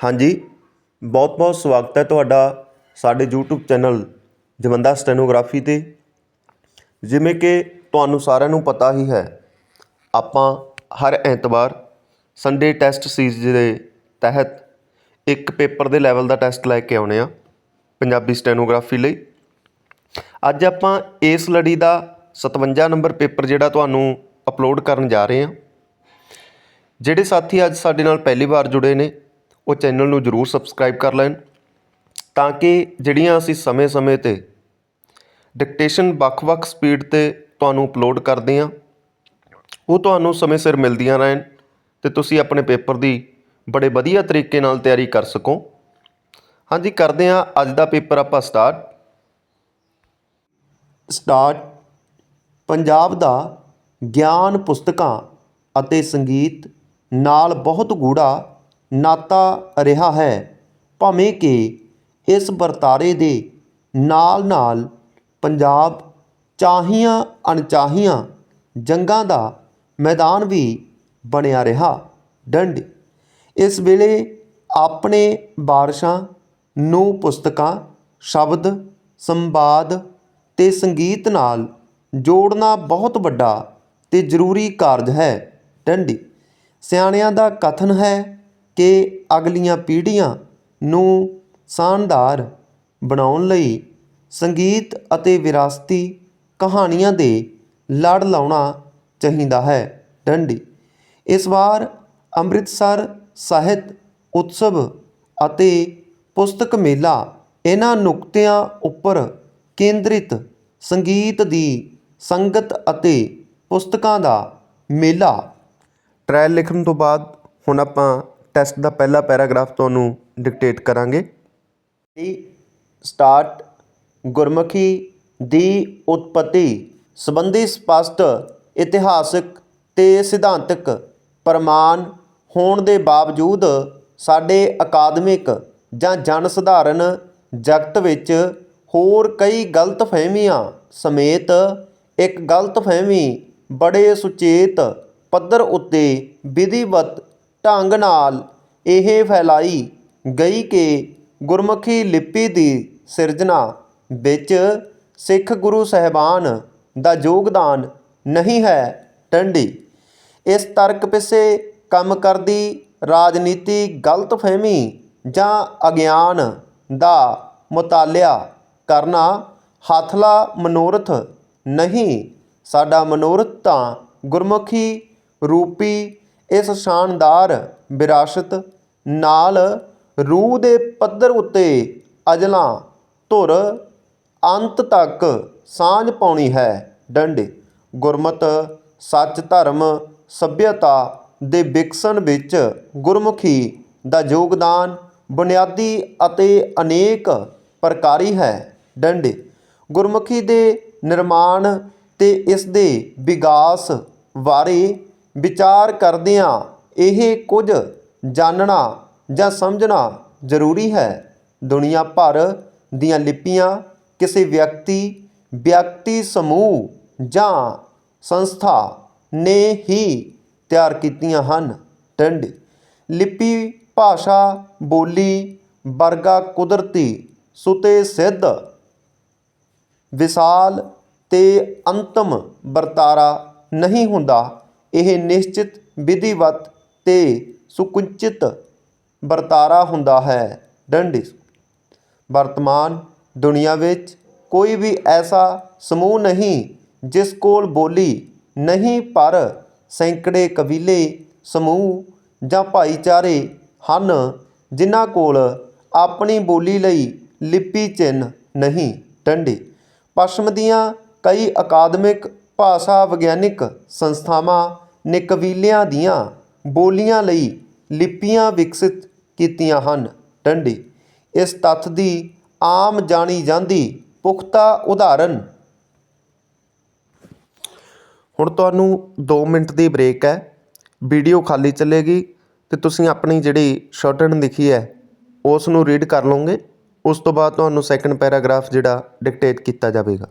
ਹਾਂਜੀ ਬਹੁਤ-ਬਹੁਤ ਸਵਾਗਤ ਹੈ ਤੁਹਾਡਾ ਸਾਡੇ YouTube ਚੈਨਲ ਜਵੰਦਾ ਸਟੈਨੋਗ੍ਰਾਫੀ 'ਤੇ। ਜਿਵੇਂ ਕਿ ਤੁਹਾਨੂੰ ਸਾਰਿਆਂ ਨੂੰ ਪਤਾ ਹੀ ਹੈ, ਆਪਾਂ ਹਰ ਐਤਵਾਰ ਸੰਡੇ ਟੈਸਟ ਸੀਰੀਜ਼ ਦੇ ਤਹਿਤ ਇੱਕ ਪੇਪਰ ਦੇ ਲੈਵਲ ਦਾ ਟੈਸਟ ਲੈ ਕੇ ਆਉਣੇ ਆ ਪੰਜਾਬੀ ਸਟੈਨੋਗ੍ਰਾਫੀ ਲਈ। ਅੱਜ ਆਪਾਂ ਇਸ ਲੜੀ ਦਾ 57 ਨੰਬਰ ਪੇਪਰ ਜਿਹੜਾ ਤੁਹਾਨੂੰ ਅਪਲੋਡ ਕਰਨ ਜਾ ਰਹੇ ਹਾਂ। ਜਿਹੜੇ ਸਾਥੀ ਅੱਜ ਸਾਡੇ ਨਾਲ ਪਹਿਲੀ ਵਾਰ ਜੁੜੇ ਨੇ ਉਹ ਚੈਨਲ ਨੂੰ ਜਰੂਰ ਸਬਸਕ੍ਰਾਈਬ ਕਰ ਲੈਣ ਤਾਂ ਕਿ ਜਿਹੜੀਆਂ ਅਸੀਂ ਸਮੇਂ-ਸਮੇਂ ਤੇ ਡਿਕਟੇਸ਼ਨ ਵੱਖ-ਵੱਖ ਸਪੀਡ ਤੇ ਤੁਹਾਨੂੰ ਅਪਲੋਡ ਕਰਦੇ ਹਾਂ, ਉਹ ਤੁਹਾਨੂੰ ਸਮੇਂ ਸਿਰ ਮਿਲਦੀਆਂ ਰਹਿਣ ਤੇ ਤੁਸੀਂ ਆਪਣੇ ਪੇਪਰ ਦੀ ਬੜੇ ਵਧੀਆ ਤਰੀਕੇ ਨਾਲ ਤਿਆਰੀ ਕਰ ਸਕੋ। ਹਾਂਜੀ, ਕਰਦੇ ਹਾਂ ਅੱਜ ਦਾ ਪੇਪਰ ਆਪਾਂ ਸਟਾਰਟ ਸਟਾਰਟ ਪੰਜਾਬ ਦਾ ਗਿਆਨ ਪੁਸਤਕਾਂ ਅਤੇ ਸੰਗੀਤ ਨਾਲ ਬਹੁਤ ਗੂੜਾ ਨਾਤਾ ਰਿਹਾ ਹੈ। ਭਾਵੇਂ ਕਿ ਇਸ ਵਰਤਾਰੇ ਦੇ ਨਾਲ ਨਾਲ ਪੰਜਾਬ ਚਾਹੀਆਂ ਅਣਚਾਹੀਆਂ ਜੰਗਾਂ ਦਾ ਮੈਦਾਨ ਵੀ ਬਣਿਆ ਰਿਹਾ। ਡੰਡ, ਇਸ ਵੇਲੇ ਆਪਣੇ ਬਾਰਿਸ਼ਾਂ ਨੂੰ ਪੁਸਤਕਾਂ, ਸ਼ਬਦ, ਸੰਵਾਦ ਤੇ ਸੰਗੀਤ ਨਾਲ ਜੋੜਨਾ ਬਹੁਤ ਵੱਡਾ ਤੇ ਜ਼ਰੂਰੀ ਕਾਰਜ ਹੈ। ਡੰਡੀ, ਸਿਆਣਿਆਂ ਦਾ ਕਥਨ ਹੈ ਕਿ ਅਗਲੀਆਂ ਪੀੜ੍ਹੀਆਂ ਨੂੰ ਸ਼ਾਨਦਾਰ ਬਣਾਉਣ ਲਈ ਸੰਗੀਤ ਅਤੇ ਵਿਰਾਸਤੀ ਕਹਾਣੀਆਂ ਦੇ ਲੜ ਲਾਉਣਾ ਚਾਹੀਦਾ ਹੈ। ਡੰਡੀ। ਇਸ ਵਾਰ ਅੰਮ੍ਰਿਤਸਰ ਸਾਹਿਤ ਉਤਸਵ ਅਤੇ ਪੁਸਤਕ ਮੇਲਾ ਇਹਨਾਂ ਨੁਕਤਿਆਂ ਉੱਪਰ ਕੇਂਦਰਿਤ ਸੰਗੀਤ ਦੀ ਸੰਗਤ ਅਤੇ ਪੁਸਤਕਾਂ ਦਾ ਮੇਲਾ। ਟ੍ਰਾਇਲ ਲਿਖਣ ਤੋਂ ਬਾਅਦ ਹੁਣ ਆਪਾਂ ਟੈਸਟ ਦਾ ਪਹਿਲਾ ਪੈਰਾਗ੍ਰਾਫ ਤੁਹਾਨੂੰ ਡਿਕਟੇਟ ਕਰਾਂਗੇ। ਦੀ ਸਟਾਰਟ ਗੁਰਮੁਖੀ ਦੀ ਉਤਪਤੀ ਸੰਬੰਧੀ ਸਪਸ਼ਟ, ਇਤਿਹਾਸਕ ਤੇ ਸਿਧਾਂਤਕ ਪ੍ਰਮਾਣ ਹੋਣ ਦੇ ਬਾਵਜੂਦ ਸਾਡੇ ਅਕਾਦਮਿਕ ਜਾਂ ਜਨ ਸਧਾਰਨ ਜਗਤ ਵਿੱਚ ਹੋਰ ਕਈ ਗਲਤਫਹਿਮੀਆਂ ਸਮੇਤ ਇੱਕ ਗਲਤਫਹਿਮੀ ਬੜੇ ਸੁਚੇਤ ਪੱਧਰ ਉੱਤੇ ਵਿਧੀਵਤ ਢੰਗ ਨਾਲ ਇਹ ਫੈਲਾਈ ਗਈ ਕਿ ਗੁਰਮੁਖੀ ਲਿਪੀ ਦੀ ਸਿਰਜਣਾ ਵਿੱਚ ਸਿੱਖ ਗੁਰੂ ਸਾਹਿਬਾਨ ਦਾ ਯੋਗਦਾਨ ਨਹੀਂ ਹੈ ਟੰਡੀ। ਇਸ ਤਰਕ ਪਿੱਛੇ ਕੰਮ ਕਰਦੀ ਰਾਜਨੀਤੀ ਗਲਤਫਹਿਮੀ ਜਾਂ ਅਗਿਆਨ ਦਾ ਮੁਤਾਲਿਆ ਕਰਨਾ ਹੱਥਲਾ ਮਨੋਰਥ ਨਹੀਂ, ਸਾਡਾ ਮਨੋਰਥ ਤਾਂ ਗੁਰਮੁਖੀ ਰੂਪੀ ਇਸ ਸ਼ਾਨਦਾਰ ਵਿਰਾਸਤ ਨਾਲ ਰੂਹ ਦੇ ਪੱਧਰ ਉੱਤੇ ਅਜਲਾਂ ਧੁਰ ਅੰਤ ਤੱਕ ਸਾਂਝ ਪਾਉਣੀ ਹੈ। ਡੰਡੇ, ਗੁਰਮਤ, ਸੱਚ ਧਰਮ, ਸੱਭਿਅਤਾ ਦੇ ਵਿਕਸਣ ਵਿੱਚ ਗੁਰਮੁਖੀ ਦਾ ਯੋਗਦਾਨ ਬੁਨਿਆਦੀ ਅਤੇ ਅਨੇਕ ਪ੍ਰਕਾਰੀ ਹੈ। ਡੰਡੇ, ਗੁਰਮੁਖੀ ਦੇ ਨਿਰਮਾਣ ਤੇ ਇਸ ਦੇ ਵਿਕਾਸ ਬਾਰੇ ਵਿਚਾਰ ਕਰਦਿਆਂ ਇਹ ਕੁਝ ਜਾਣਨਾ ਜਾਂ ਸਮਝਣਾ ਜ਼ਰੂਰੀ ਹੈ। ਦੁਨੀਆ ਭਰ ਦੀਆਂ ਲਿਪੀਆਂ ਕਿਸੇ ਵਿਅਕਤੀ ਵਿਅਕਤੀ ਸਮੂਹ ਜਾਂ ਸੰਸਥਾ ਨੇ ਹੀ ਤਿਆਰ ਕੀਤੀਆਂ ਹਨ। ਟੰਡ ਲਿਪੀ, ਭਾਸ਼ਾ, ਬੋਲੀ, ਵਰਗਾ ਕੁਦਰਤੀ, ਸੁਤੇ ਸਿੱਧ, ਵਿਸਾਲ ਤੇ ਅੰਤਮ ਵਰਤਾਰਾ ਨਹੀਂ ਹੁੰਦਾ। ਇਹ ਨਿਸ਼ਚਿਤ ਵਿਧੀਵਤ ਤੇ ਸੁਕੁੰਚਿਤ ਵਰਤਾਰਾ ਹੁੰਦਾ ਹੈ। ਡੰਡੀ ਵਰਤਮਾਨ ਦੁਨੀਆ ਵਿੱਚ ਕੋਈ ਵੀ ਐਸਾ ਸਮੂਹ ਨਹੀਂ ਜਿਸ ਕੋਲ ਬੋਲੀ ਨਹੀਂ, ਪਰ ਸੈਂਕੜੇ ਕਬੀਲੇ ਸਮੂਹ ਜਾਂ ਭਾਈਚਾਰੇ ਹਨ ਜਿਨ੍ਹਾਂ ਕੋਲ ਆਪਣੀ ਬੋਲੀ ਲਈ ਲਿਪੀ ਚਿੰਨ੍ਹ ਨਹੀਂ। ਡੰਡੀ। ਪੱਛਮ ਦੀਆਂ ਕਈ ਅਕਾਦਮਿਕ, ਭਾਸ਼ਾ ਵਿਗਿਆਨਿਕ ਸੰਸਥਾਵਾਂ ਨੇ ਕਬੀਲਿਆਂ ਦੀਆਂ ਬੋਲੀਆਂ ਲਈ ਲਿਪੀਆਂ ਵਿਕਸਿਤ ਕੀਤੀਆਂ ਹਨ। ਡੰਡੀ, ਇਸ ਤੱਥ ਦੀ ਆਮ ਜਾਣੀ ਜਾਂਦੀ ਪੁਖਤਾ ਉਦਾਹਰਨ। ਹੁਣ ਤੁਹਾਨੂੰ 2 ਮਿੰਟ ਦੀ ਬ੍ਰੇਕ ਹੈ। ਵੀਡੀਓ ਖਾਲੀ ਚੱਲੇਗੀ ਤੇ ਤੁਸੀਂ ਆਪਣੀ ਜਿਹੜੀ ਸ਼ਾਰਟਹੈਂਡ ਲਿਖੀ ਹੈ, ਉਸ ਨੂੰ ਰੀਡ ਕਰ ਲਓਗੇ। ਉਸ ਤੋਂ ਬਾਅਦ ਤੁਹਾਨੂੰ ਸੈਕੰਡ ਪੈਰਾਗ੍ਰਾਫ ਜਿਹੜਾ ਡਿਕਟੇਟ ਕੀਤਾ ਜਾਵੇਗਾ।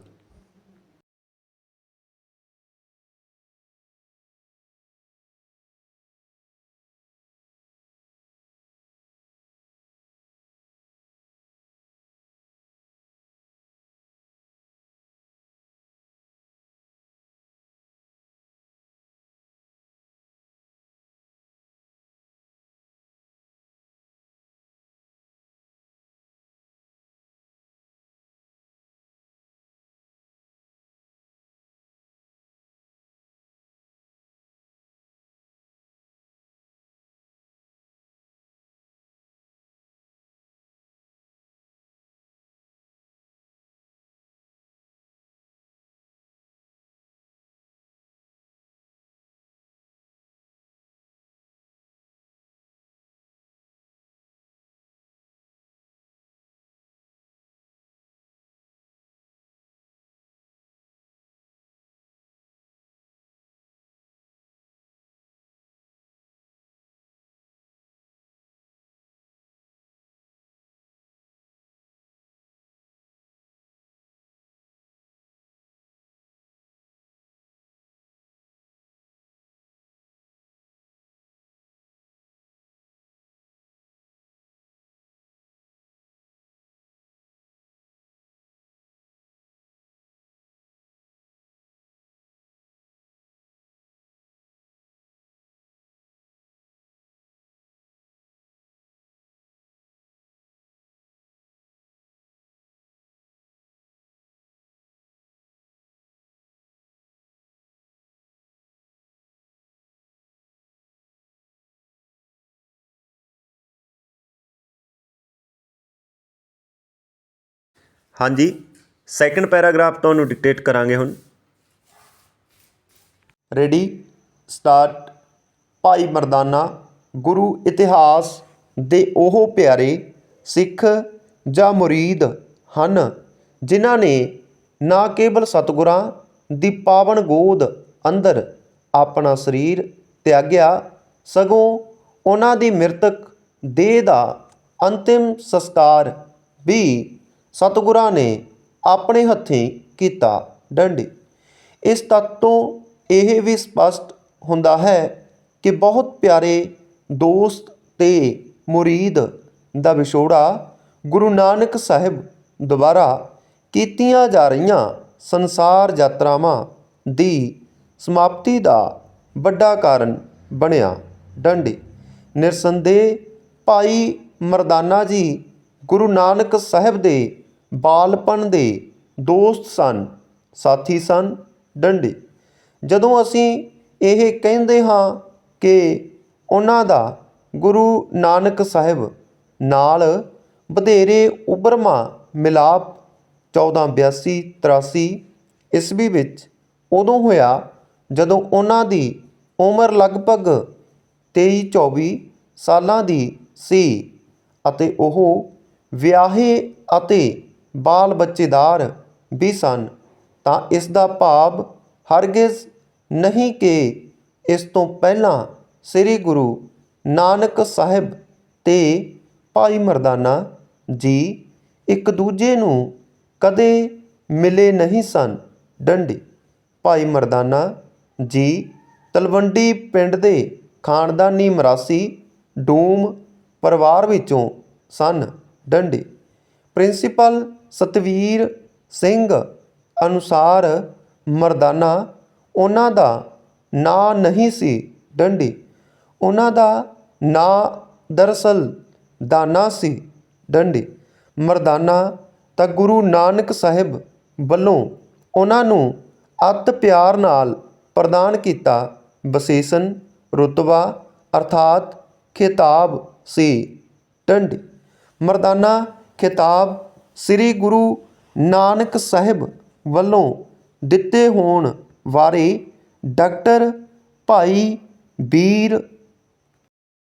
ਹਾਂਜੀ ਸੈਕੰਡ ਪੈਰਾਗ੍ਰਾਫ ਤੁਹਾਨੂੰ ਡਿਕਟੇਟ ਕਰਾਂਗੇ ਹੁਣ। ਰੈਡੀ ਸਟਾਰਟ ਭਾਈ ਮਰਦਾਨਾ, ਗੁਰੂ ਇਤਿਹਾਸ ਦੇ ਉਹ ਪਿਆਰੇ ਸਿੱਖ ਜਾਂ ਮੁਰੀਦ ਹਨ, ਜਿਨ੍ਹਾਂ ਨੇ ਨਾ ਕੇਵਲ ਸਤਿਗੁਰਾਂ ਦੀ ਪਾਵਨ ਗੋਦ ਅੰਦਰ ਆਪਣਾ ਸਰੀਰ ਤਿਆਗਿਆ, ਸਗੋਂ ਉਹਨਾਂ ਦੀ ਮ੍ਰਿਤਕ ਦੇਹ ਦਾ ਅੰਤਿਮ ਸੰਸਕਾਰ ਵੀ ਸਤਿਗੁਰਾਂ ਨੇ ਆਪਣੇ ਹੱਥੀਂ ਕੀਤਾ ਡੰਡੇ। ਇਸ ਤੱਤ ਤੋਂ ਇਹ ਵੀ ਸਪਸ਼ਟ ਹੁੰਦਾ ਹੈ ਕਿ ਬਹੁਤ ਪਿਆਰੇ ਦੋਸਤ ਤੇ ਮੁਰੀਦ ਦਾ ਵਿਛੋੜਾ ਗੁਰੂ ਨਾਨਕ ਸਾਹਿਬ ਦੁਆਰਾ ਕੀਤੀਆਂ ਜਾ ਰਹੀਆਂ ਸੰਸਾਰ ਯਾਤਰਾਵਾਂ ਦੀ ਸਮਾਪਤੀ ਦਾ ਵੱਡਾ ਕਾਰਨ ਬਣਿਆ ਡੰਡੇ। ਨਿਰਸੰਦੇਹ ਭਾਈ ਮਰਦਾਨਾ ਜੀ ਗੁਰੂ ਨਾਨਕ ਸਾਹਿਬ ਦੇ ਬਾਲਪਨ ਦੇ ਦੋਸਤ ਸਨ, ਸਾਥੀ ਸਨ, ਡੰਡੇ। ਜਦੋਂ ਅਸੀਂ ਇਹ ਕਹਿੰਦੇ ਹਾਂ ਕਿ ਉਹਨਾਂ ਦਾ ਗੁਰੂ ਨਾਨਕ ਸਾਹਿਬ ਨਾਲ ਵਧੇਰੇ ਉਬਰਮਾ ਮਿਲਾਪ 1482 83 ਈਸਵੀ ਵਿੱਚ ਉਦੋਂ ਹੋਇਆ ਜਦੋਂ ਉਹਨਾਂ ਦੀ ਉਮਰ ਲਗਭਗ 23 24 ਸਾਲਾਂ ਦੀ ਸੀ ਅਤੇ ਉਹ ਵਿਆਹੇ ਅਤੇ ਬਾਲ ਬੱਚੇਦਾਰ ਵੀ ਸਨ, ਤਾਂ ਇਸ ਦਾ ਭਾਵ ਹਰਗਿਜ਼ ਨਹੀਂ ਕਿ ਇਸ ਤੋਂ ਪਹਿਲਾਂ ਸ੍ਰੀ ਗੁਰੂ ਨਾਨਕ ਸਾਹਿਬ ਤੇ ਭਾਈ ਮਰਦਾਨਾ ਜੀ ਇੱਕ ਦੂਜੇ ਨੂੰ ਕਦੇ ਮਿਲੇ ਨਹੀਂ ਸਨ। ਡੰਡੇ, ਭਾਈ ਮਰਦਾਨਾ ਜੀ ਤਲਵੰਡੀ ਪਿੰਡ ਦੇ ਖਾਨਦਾਨੀ ਮਰਾਸੀ ਡੂਮ ਪਰਿਵਾਰ ਵਿੱਚੋਂ ਸਨ। ਡੰਡੇ, ਪ੍ਰਿੰਸੀਪਲ ਸਤਵੀਰ ਸਿੰਘ ਅਨੁਸਾਰ ਮਰਦਾਨਾ ਉਹਨਾਂ ਦਾ ਨਾਂ ਨਹੀਂ ਸੀ ਡੰਡੀ। ਉਹਨਾਂ ਦਾ ਨਾਂ ਦਰਅਸਲ ਦਾਨਾ ਸੀ ਡੰਡੀ। ਮਰਦਾਨਾ ਤਾਂ ਗੁਰੂ ਨਾਨਕ ਸਾਹਿਬ ਵੱਲੋਂ ਉਹਨਾਂ ਨੂੰ ਅਤ ਪਿਆਰ ਨਾਲ ਪ੍ਰਦਾਨ ਕੀਤਾ। ਵਿਸ਼ੇਸ਼ਣ ਰੁਤਬਾ ਅਰਥਾਤ ਖਿਤਾਬ ਸੀ ਡੰਡੀ। ਮਰਦਾਨਾ ਖਿਤਾਬ ਸ੍ਰੀ ਗੁਰੂ ਨਾਨਕ ਸਾਹਿਬ ਵੱਲੋਂ ਦਿੱਤੇ ਹੋਣ ਬਾਰੇ ਡਾਕਟਰ ਭਾਈ ਵੀਰ